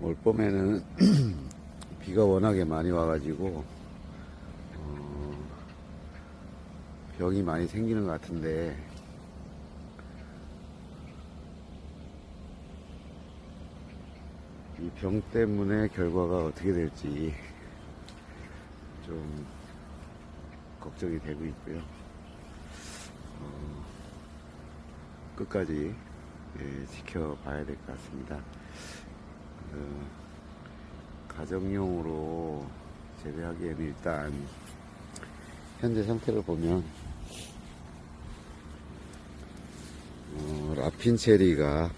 올 봄에는 비가 워낙에 많이 와가지고 어, 병이 많이 생기는 것 같은데 이 병 때문에 결과가 어떻게 될지 좀 걱정이 되고 있고요. 어, 끝까지 예, 지켜봐야 될 것 같습니다. 그, 가정용으로 재배하기에는 일단 현재 상태를 보면 어, 라핀 체리가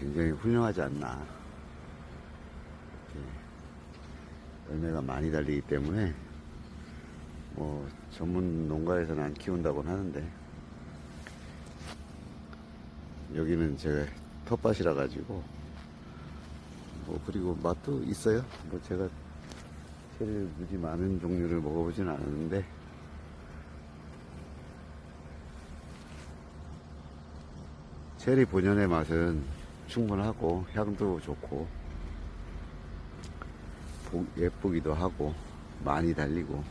굉장히 훌륭하지 않나. 열매가 많이 달리기 때문에 뭐 전문 농가에서는 안 키운다고는 하는데 여기는 제가 텃밭이라 가지고 뭐 그리고 맛도 있어요. 뭐 제가 체리를 무지 많은 종류를 먹어보진 않았는데 체리 본연의 맛은 충분하고 향도 좋고 보- 예쁘기도 하고 많이 달리고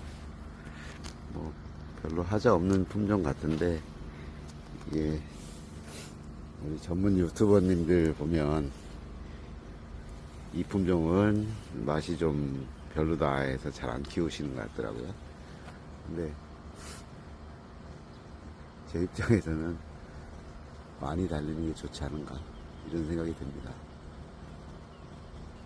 뭐 별로 하자 없는 품종 같은데 이게 우리 전문 유튜버님들 보면 이 품종은 맛이 좀 별로다 해서 잘 안 키우시는 것 같더라고요. 근데 제 입장에서는 많이 달리는 게 좋지 않은가 이런 생각이 듭니다.